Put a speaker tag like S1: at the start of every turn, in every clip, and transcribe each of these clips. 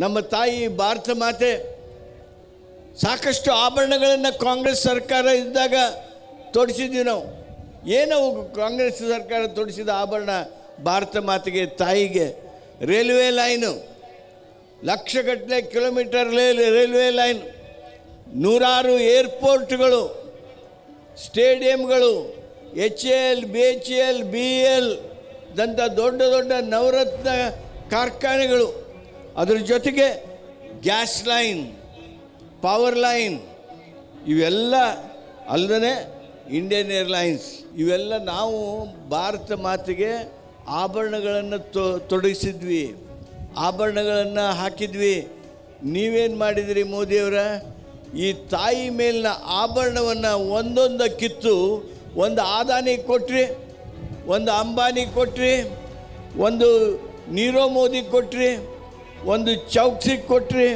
S1: ನಮ್ಮ ತಾಯಿ ಭಾರತ ಮಾತೆ ಸಾಕಷ್ಟು ಆಭರಣಗಳನ್ನು ಕಾಂಗ್ರೆಸ್ ಸರ್ಕಾರ ಇದ್ದಾಗ ತೊಡಿಸಿದ್ವಿ ನಾವು. ಏನವು ಕಾಂಗ್ರೆಸ್ ಸರ್ಕಾರ ತೊಡಿಸಿದ ಆಭರಣ ಭಾರತ ಮಾತೆಗೆ, ತಾಯಿಗೆ. ರೈಲ್ವೆ ಲೈನು, ಲಕ್ಷಗಟ್ಟಲೆ ಕಿಲೋಮೀಟರ್ ರೈಲ್ವೆ ಲೈನ್, ನೂರಾರು ಏರ್ಪೋರ್ಟ್ಗಳು, ಸ್ಟೇಡಿಯಂಗಳು, H L, B H L, B L ದಂಥ ದೊಡ್ಡ ದೊಡ್ಡ ನವರತ್ನ ಕಾರ್ಖಾನೆಗಳು. ಅದ್ರ ಜೊತೆಗೆ ಗ್ಯಾಸ್ ಲೈನ್ ಪವರ್ ಲೈನ್ ಇವೆಲ್ಲ ಅಲ್ಲದೆ ಇಂಡಿಯನ್ ಏರ್ಲೈನ್ಸ್ ಇವೆಲ್ಲ ನಾವು ಭಾರತ ಮಾತಿಗೆ ಆಭರಣಗಳನ್ನು ತೊಡಗಿಸಿದ್ವಿ. ಆಭರಣಗಳನ್ನು ಹಾಕಿದ್ವಿ. ನೀವೇನು ಮಾಡಿದಿರಿ ಮೋದಿಯವರ ಈ ತಾಯಿ ಮೇಲಿನ ಆಭರಣವನ್ನು ಒಂದೊಂದು ಕಿತ್ತು ಒಂದು ಆದಾನಿ ಕೊಟ್ರಿ, ಒಂದು ಅಂಬಾನಿ ಕೊಟ್ರಿ, ಒಂದು ನೀರೋ ಮೋದಿ ಕೊಟ್ರಿ ಒಂದು ಚೌಕ್ಸಿಗೆ ಕೊಟ್ರಿ,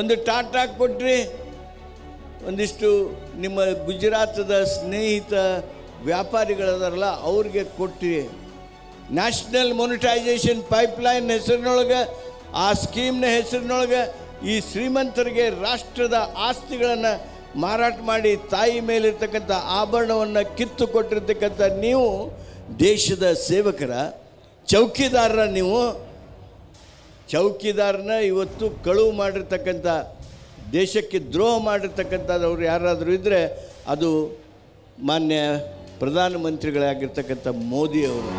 S1: ಒಂದು ಟಾಟಾ ಕೊಟ್ರಿ, ಒಂದಿಷ್ಟು ನಿಮ್ಮ ಗುಜರಾತದ ಸ್ನೇಹಿತ ವ್ಯಾಪಾರಿಗಳದಾರಲ್ಲ, ಅವ್ರಿಗೆ ಕೊಟ್ರಿ. ನ್ಯಾಷನಲ್ ಮೊನಿಟೈಸೇಷನ್ ಪೈಪ್ಲೈನ್ ಹೆಸರಿನೊಳಗೆ, ಆ ಸ್ಕೀಮ್ನ ಹೆಸರಿನೊಳಗೆ ಈ ಶ್ರೀಮಂತರಿಗೆ ರಾಷ್ಟ್ರದ ಆಸ್ತಿಗಳನ್ನು ಮಾರಾಟ ಮಾಡಿ ತಾಯಿ ಮೇಲಿರ್ತಕ್ಕಂಥ ಆಭರಣವನ್ನು ಕಿತ್ತು ಕೊಟ್ಟಿರ್ತಕ್ಕಂಥ ನೀವು ದೇಶದ ಸೇವಕರ, ಚೌಕಿದಾರರ ನೀವು ಚೌಕಿದಾರನ ಇವತ್ತು ಕಳುವು ಮಾಡಿರ್ತಕ್ಕಂಥ ದೇಶಕ್ಕೆ ದ್ರೋಹ ಮಾಡಿರ್ತಕ್ಕಂಥವ್ರು ಯಾರಾದರೂ ಇದ್ದರೆ ಅದು ಮಾನ್ಯ ಪ್ರಧಾನಮಂತ್ರಿಗಳಾಗಿರ್ತಕ್ಕಂಥ ಮೋದಿಯವರು.